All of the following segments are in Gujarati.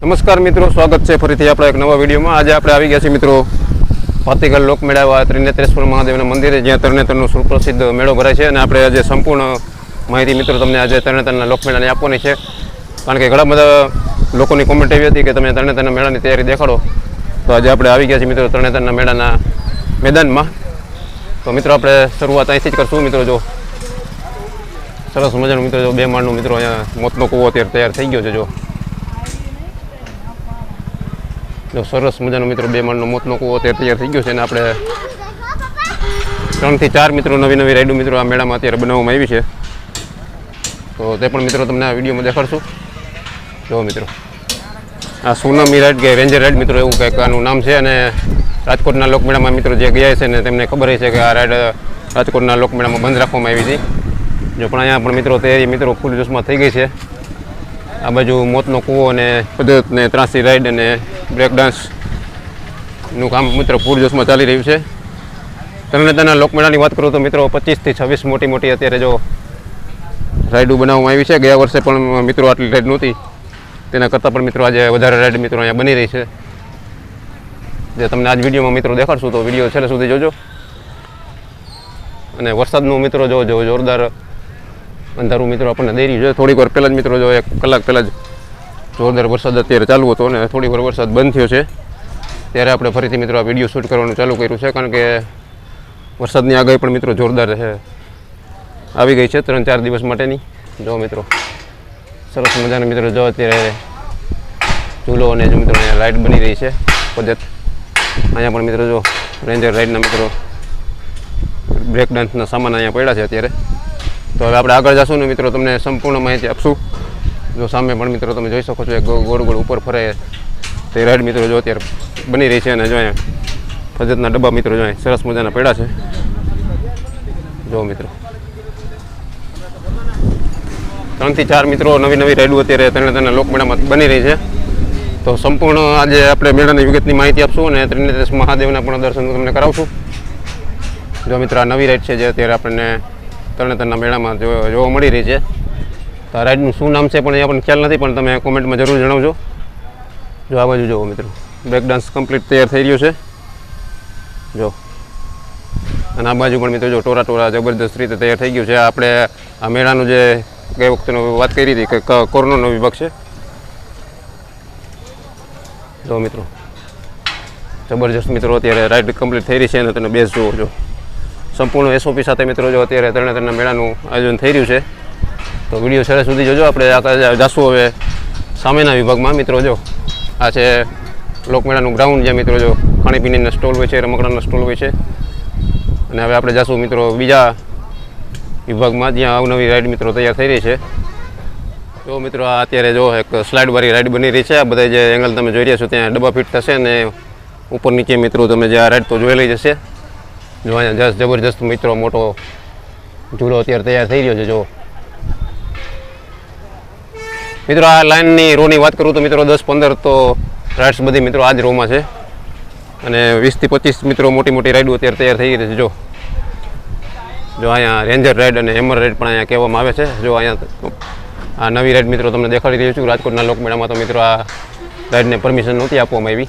નમસ્કાર મિત્રો, સ્વાગત છે ફરીથી આપણે એક નવા વિડીયોમાં. આજે આપણે આવી ગયા છીએ મિત્રો ભાતીગલ લોકમેળા એવા ત્રિનેત્રેશ્વર મહાદેવના મંદિરે, જ્યાં તરણેતરનો સુપ્રસિદ્ધ મેળો ભરાય છે. અને આપણે આજે સંપૂર્ણ માહિતી મિત્રો તમને આજે તરણેતરના લોકમેળાની આપવાની છે. કારણ કે ઘણા બધા લોકોની કોમેન્ટ એવી હતી કે તમે તરણેતરના મેળાની તૈયારી દેખાડો. તો આજે આપણે આવી ગયા છીએ મિત્રો તરણેતરના મેળાના મેદાનમાં. તો મિત્રો, આપણે શરૂઆત અહીંથી જ કરશું. મિત્રો, જો સરસ મજાનું મિત્રો, જો બે માળનું મિત્રો અહીંયા મોતનો કૂવો અત્યારે તૈયાર થઈ ગયો છે, જો. જો સરસ મજાનો મિત્રો બે માળનો મોતનો કૂવો અત્યારે તૈયાર થઈ ગયો છે અને આપણે ત્રણથી ચાર મિત્રો નવી નવી રાઈડો મિત્રો આ મેળામાં અત્યારે બનાવવામાં આવી છે. તો તે પણ મિત્રો તમને આ વિડીયોમાં દેખાડશું. જો મિત્રો, આ સુનામી રાઈડ કે રેન્જર રાઈડ મિત્રો એવું કંઈક આનું નામ છે અને રાજકોટના લોકમેળામાં મિત્રો જે ગયા છે ને તેમને ખબર છે કે આ રાઈડ રાજકોટના લોકમેળામાં બંધ રાખવામાં આવી હતી. જો પણ અહીંયા પણ મિત્રો તૈયારી મિત્રો ફૂલ જોશમાં થઈ ગઈ છે. આ બાજુ મોતનો કૂવો અને પદ્ધત ને ત્રાસી રાઈડ અને બ્રેક ડાન્સનું કામ મિત્રો પૂરજોશમાં ચાલી રહ્યું છે. તરણેતરના લોકમેળાની વાત કરું તો મિત્રો પચીસથી છવ્વીસ મોટી મોટી અત્યારે જો રાઈડો બનાવવામાં આવી છે. ગયા વર્ષે પણ મિત્રો આટલી રાઈડ નહોતી. તેના કરતાં પણ મિત્રો આજે વધારે રાઈડ મિત્રો અહીંયા બની રહી છે. જે તમને આજ વિડીયોમાં મિત્રો દેખાડશું તો વીડિયો છેલ્લે સુધી જોજો. અને વરસાદનું મિત્રો જો જો જોરદાર અંધારું મિત્રો આપણને દઈ રહ્યું છે. થોડીક વાર પહેલાં જ મિત્રો જો એક કલાક પહેલાં જ જોરદાર વરસાદ અત્યારે ચાલુ હતો અને થોડીક વાર વરસાદ બંધ થયો છે. ત્યારે આપણે ફરીથી મિત્રો આ વીડિયો શૂટ કરવાનું ચાલુ કર્યું છે. કારણ કે વરસાદની આગાહી પણ મિત્રો જોરદાર છે. આવી ગઈ છે ત્રણ ચાર દિવસ માટેની. જો મિત્રો, સરસ મજાના મિત્રો જો અત્યારે ઝૂલો અને જો મિત્રો અહીંયા લાઇટ બની રહી છે. પદ્ધત. અહીંયા પણ મિત્રો જો રેન્જર રાઈડના મિત્રો બ્રેક ડાન્સના સામાન અહીંયા પડ્યા છે અત્યારે. તો હવે આપણે આગળ જશું ને મિત્રો તમને સંપૂર્ણ માહિતી આપશું. જો સામે પણ મિત્રો તમે જોઈ શકો છો, એક ગોળ ગોળ ઉપર ફરે તે રાઈડ મિત્રો જો અત્યારે બની રહી છે અને જો અહીંયા ફજતના ડબ્બા મિત્રો જો સરસ મજાના પેડા છે. જો મિત્રો. ત્રણથી ચાર મિત્રો નવી નવી રાઈડો અત્યારે ત્રણે લોકમેળામાં બની રહી છે. તો સંપૂર્ણ આજે આપણે મેળાની વિગતની માહિતી આપશું અને ત્રિનેત્રેશ મહાદેવના પણ દર્શન તમને કરાવશું જો મિત્રો આ નવી રાઈડ છે જે અત્યારે આપણને તરણેતરના મેળામાં જો- જોવા મળી રહી છે. તો આ રાઈડનું શું નામ છે પણ એ આપણને ખ્યાલ નથી, પણ તમે કોમેન્ટમાં જરૂર જણાવજો. જો આ બાજુ જુઓ મિત્રો, બ્રેક ડાન્સ કમ્પ્લીટ તૈયાર થઈ રહ્યો છે. જો. અને આ બાજુ પણ મિત્રો જો ટોરા ટોરા જબરદસ્ત રીતે તૈયાર થઈ ગયું છે. આપણે આ મેળાનું જે ગઈ વખતેનો વાત કરી હતી કે ક- કોરોનાનો વિભાગ છે. જો મિત્રો, જબરજસ્ત મિત્રો અત્યારે રાઈડ કમ્પ્લીટ થઈ રહી છે અને તમે બેસ જુઓ છો સંપૂર્ણ એસઓપી સાથે મિત્રો જો અત્યારે તરણેતરના મેળાનું આયોજન થઈ રહ્યું છે, તો વીડિયો છેલ્લે સુધી જોજો. આપણે જાશું હવે સામેના વિભાગમાં. મિત્રો જો, આ છે લોકમેળાનું ગ્રાઉન્ડ જ્યાં મિત્રો જો ખાણીપીણીના સ્ટોલ હોય છે, રમકડાના સ્ટોલ હોય છે. અને હવે આપણે જાશું મિત્રો બીજા વિભાગમાં, જ્યાં અવનવી રાઈડ મિત્રો તૈયાર થઈ રહી છે. જો મિત્રો, આ અત્યારે જો એક સ્લાઇડવાળી રાઈડ બની રહી છે. આ બધા જે એંગલ તમે જોઈ રહ્યા છો, ત્યાં ડબ્બા ફિટ થશે અને ઉપર નીચે મિત્રો તમે જે આ રાઈડ તો જોઈ લઈ જશે. જો અહીંયા જસ, જબરજસ્ત મિત્રો મોટો ઝૂલો અત્યારે તૈયાર થઈ રહ્યો છે જો મિત્રો, આ લાઇનની રોની વાત કરું તો મિત્રો દસ પંદર તો રાઇડ્સ બધી મિત્રો આ જ રોમાં છે. અને વીસથી પચીસ મિત્રો મોટી મોટી રાઈડો અત્યારે તૈયાર થઈ રહી છે જો જો અહીંયા રેન્જર રાઈડ અને હેમર રાઇડ પણ અહીંયા કહેવામાં આવે છે. જો અહીંયા આ નવી રાઇડ મિત્રો તમને દેખાડી રહ્યું છું. રાજકોટના લોકમેળામાં તો મિત્રો આ રાઇડને પરમિશન નહોતી આપવામાં આવી.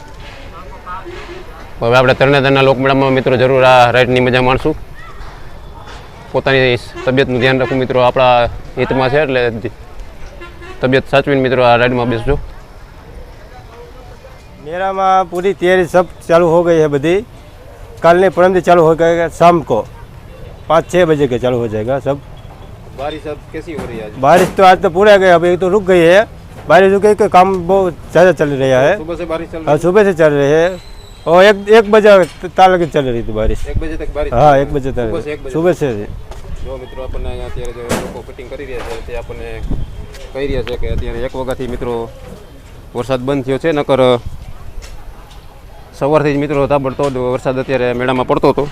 હવે આપણે તરણેતરના લોકમેળામાં મિત્રો જરૂર આ રાઈડની મજા માણશું પોતાની તબિયતનું ધ્યાન રાખવું મિત્રો આપણા હિતમાં છે એટલે તબિયત સાચવીને મિત્રો આ રાઈડમાં બેસજો मेरा में पूरी तैयारी सब चालू हो गई है बधी कल नहीं परम दिन चालू हो गएगा शाम को पाँच छः बजे के चालू हो जाएगा सब बारिश अब कैसी हो रही है बारिश तो आज तो पूरा गया अभी तो रुक गई है बारिश रुक गई कि काम बहुत ज़्यादा चल रहा है सुबह से बारिश चल और सुबह से चल रही है और एक एक बजे ताल के चल रही थी बारिश એક બજે તક બારિશ हाँ एक बजे तक सुबह से एक बजे सुबह से જો મિત્રો આપણને અહીંયા અત્યારે જે લોકો ફિટિંગ કરી રહ્યા છે તે આપણને કહી રહ્યા છે કે અત્યારે એક વાગ્યાથી મિત્રો વરસાદ બંધ થયો છે નકર સવારથી જ મિત્રો તાબડતોડ વરસાદ અત્યારે મેળામાં પડતો હતો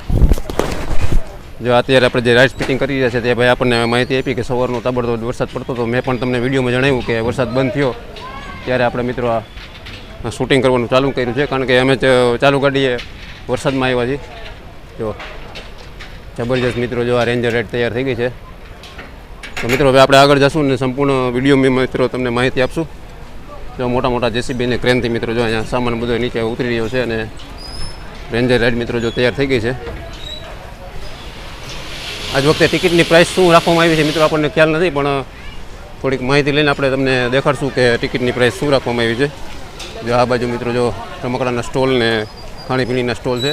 જો અત્યારે આપણે જે રાઇડ્સ ફિટિંગ કરી રહ્યા છે તે ભાઈ આપણને માહિતી આપી કે સવારનો તાબડતોડ વરસાદ પડતો હતો મેં પણ તમને વિડીયોમાં જણાવ્યું કે વરસાદ બંધ થયો ત્યારે આપણે મિત્રો આ શૂટિંગ કરવાનું ચાલુ કર્યું છે, કારણ કે અમે ચાલુ ગાડીએ વરસાદમાં આવ્યા છીએ. જો, જબરજસ્ત મિત્રો, જો આ રેન્જર રેડ તૈયાર થઈ ગઈ છે. તો મિત્રો, હવે આપણે આગળ જશું ને સંપૂર્ણ વીડિયો મિત્રો તમને માહિતી આપશું. જો મોટા મોટા જેસીબી અને ક્રેનથી મિત્રો, જો અહીંયા સામાન બધો નીચે ઉતરી રહ્યો છે અને રેન્જર રેડ મિત્રો જો તૈયાર થઈ ગઈ છે. આજ વખતે ટિકિટની પ્રાઇસ શું રાખવામાં આવી છે મિત્રો, આપણને ખ્યાલ નથી, પણ થોડીક માહિતી લઈને આપણે તમને દેખાડશું કે ટિકિટની પ્રાઇસ શું રાખવામાં આવી છે. જો આ બાજુ મિત્રો જો રમકડાના સ્ટોલ ને ખાણીપીણીના સ્ટોલ છે.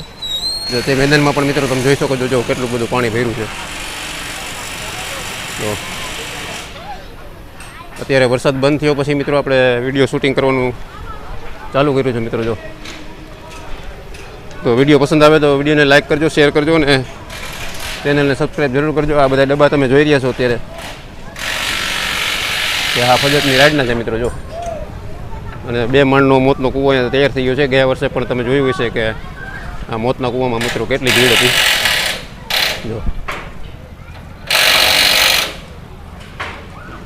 જો તે મેદાનમાં પણ મિત્રો તમે જોઈ શકો છો જો કેટલું બધું પાણી ભર્યું છે. તો અત્યારે વરસાદ બંધ થયો પછી મિત્રો આપણે વીડિયો શૂટિંગ કરવાનું ચાલુ કર્યું છે મિત્રો જો. તો વીડિયો પસંદ આવે તો વિડીયોને લાઇક કરજો, શેર કરજો અને ચેનલને સબસ્ક્રાઈબ જરૂર કરજો. આ બધા ડબ્બા તમે જોઈ રહ્યા છો અત્યારે. આ ફજતની રાઈડના છે મિત્રો જો. અને બે માળનો મોતનો કૂવો અહીંયા તૈયાર થઈ ગયો છે. ગયા વર્ષે પણ તમે જોયું હશે કે આ મોતના કૂવામાં મિત્રો કેટલી ભીડ હતી. જો.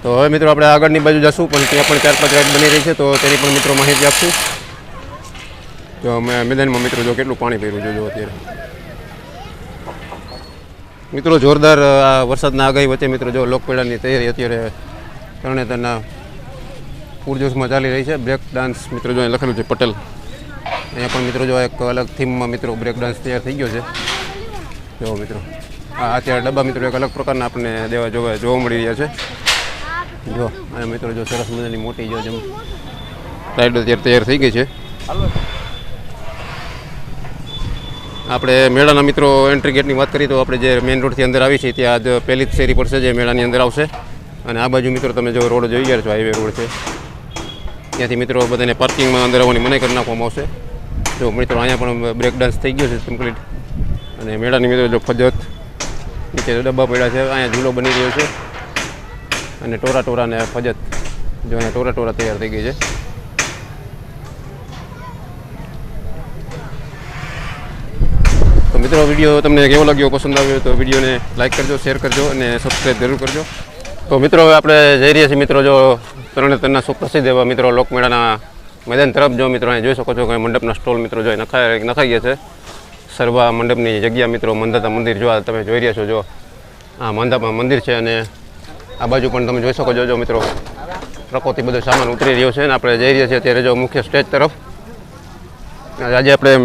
તો હવે મિત્રો આપણે આગળની બાજુ જશું, પણ ત્યાં પણ ચાર પાંચ રાઈડ બની રહી છે, તો તેની પણ મિત્રો માહિતી આપશું. જો અમે મેદાનમાં મિત્રો જો કેટલું પાણી ભર્યું જોજો અત્યારે. મિત્રો જોરદાર, આ વરસાદના આગાહી વચ્ચે મિત્રો જો લોકપેડાની તૈયારી અત્યારે તરણેતરના પૂરજોશમાં ચાલી રહી છે. બ્રેક ડાન્સ મિત્રો જો લખેલું છે પટેલ. અહીંયા પણ મિત્રો જો એક અલગ થીમમાં મિત્રો બ્રેક ડાન્સ તૈયાર થઈ ગયો છે. જો મિત્રો, આ અત્યારે ડબ્બા મિત્રો એક અલગ પ્રકારના આપણને દેવા જોવા જોવા મળી રહ્યા છે. જો અહીંયા મિત્રો જો સરસ મજાની મોટી જો જેમ રાઈડ અત્યારે તૈયાર થઈ ગઈ છે. આપણે મેળાના મિત્રો એન્ટ્રી ગેટની વાત કરીએ તો આપણે જે મેઇન રોડથી અંદર આવી છીએ ત્યાં આજ પહેલી જ શેરી પડશે જે મેળાની અંદર આવશે. અને આ બાજુ મિત્રો તમે જો રોડ જોઈ ગયા છો હાઈવે રોડ છે. ત્યાંથી મિત્રો બધાને પાર્કિંગમાં અંદર આવવાની મનાઈ કરી નાખવામાં આવશે. જો મિત્રો અહીંયા પણ બ્રેક ડાન્સ થઈ ગયો છે કમ્પ્લીટ અને મેળાની મિત્રો જો ફજત નીચે ડબ્બા પડ્યા છે, અહીંયા ઝૂલો બની રહ્યો છે. અને ટોરા ટોરાને ફજત જો અહીંયા ટોરા ટોરા તૈયાર થઈ ગઈ છે. તો મિત્રો વીડિયો તમને કેવો લાગ્યો, પસંદ આવ્યો તો વિડીયોને લાઇક કરજો શેર કરજો અને સબસ્ક્રાઈબ જરૂર કરજો. તો મિત્રો, હવે આપણે જઈ રહ્યા છીએ મિત્રો, જો તરણેતરના સુપ્રસિદ્ધ એવા મિત્રો લોકમેળાના મેદાન તરફ. જો મિત્રો, અહીં જોઈ શકો છો કે મંડપના સ્ટોલ મિત્રો જો નખાઈ નખાઈ ગયા છે. સરવા મંડપની જગ્યા મિત્રો, મંદાતા મંદિર જો તમે જોઈ રહ્યા છો, જો આ મંદાપા મંદિર છે અને આ બાજુ પણ તમે જોઈ શકો છો, જો મિત્રો પ્રકોથી બધો સામાન ઉતરી રહ્યો છે અને આપણે જઈ રહ્યા છીએ અત્યારે જો મુખ્ય સ્ટેજ તરફ. આજે આપણે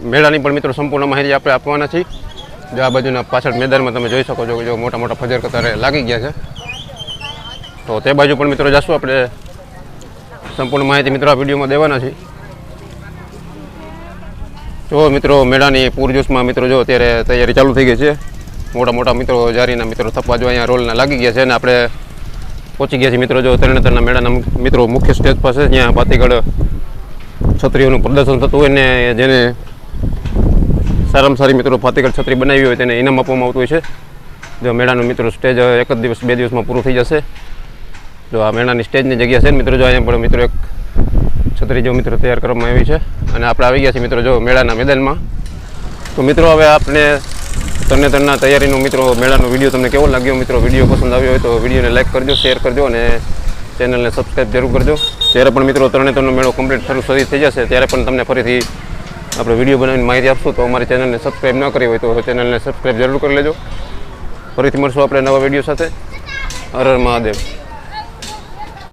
મેળાની પણ મિત્રો સંપૂર્ણ માહિતી આપણે આપવાના છીએ. જો આ બાજુના પાછળ મેદાનમાં તમે જોઈ શકો છો જો મોટા મોટા ફજર કતારે લાગી ગયા છે. તો તે બાજુ પણ મિત્રો જશું આપણે. સંપૂર્ણ માહિતી મિત્રો આ વિડીયોમાં દેવાના છે. જો મિત્રો મેળાની પૂરજોશમાં મિત્રો જો અત્યારે તૈયારી ચાલુ થઈ ગઈ છે. મોટા મોટા મિત્રો જારીના મિત્રો થપ્પા જો અહીંયા રોલના લાગી ગયા છે અને આપણે પહોંચી ગયા છીએ મિત્રો જો તરણેતરના મેળાના મિત્રો મુખ્ય સ્ટેજ પાસે. જ્યાં પાતીગઢ છત્રીઓનું પ્રદર્શન થતું હોય ને જેને સારામાં સારી મિત્રો ફાતીગઢ છત્રી બનાવી હોય તેને ઇનામ આપવામાં આવતું હોય છે. જો મેળાનું મિત્રો સ્ટેજ એક જ દિવસ, બે દિવસમાં પૂરું થઈ જશે. જો આ મેળાની સ્ટેજની જગ્યા છે ને મિત્રો, જો અહીંયા પણ મિત્રો એક છત્રી જો મિત્રો તૈયાર કરવામાં આવી છે. અને આપણે આવી ગયા છીએ મિત્રો, જો મેળાના મેદાનમાં. તો મિત્રો, હવે આપણે તરણેતરના તૈયારીનો મિત્રો મેળાનો વીડિયો તમને કેવો લાગ્યો? મિત્રો, વીડિયો પસંદ આવ્યો હોય તો વિડીયોને લાઈક કરજો, શેર કરજો અને ચેનલને સબસ્ક્રાઈબ જરૂર કરજો. જ્યારે પણ મિત્રો તરણેતરનો મેળો કમ્પ્લીટ શરૂ શરૂ થઈ જશે, ત્યારે પણ તમને ફરીથી આપણે વીડિયો બનાવીને માહિતી આપશું. તો અમારી ચેનલને સબસ્ક્રાઈબ ન કરી હોય તો ચેનલને સબસ્ક્રાઈબ જરૂર કરી લેજો. ફરીથી મળશું આપણે નવા વીડિયો સાથે. હર હર મહાદેવ.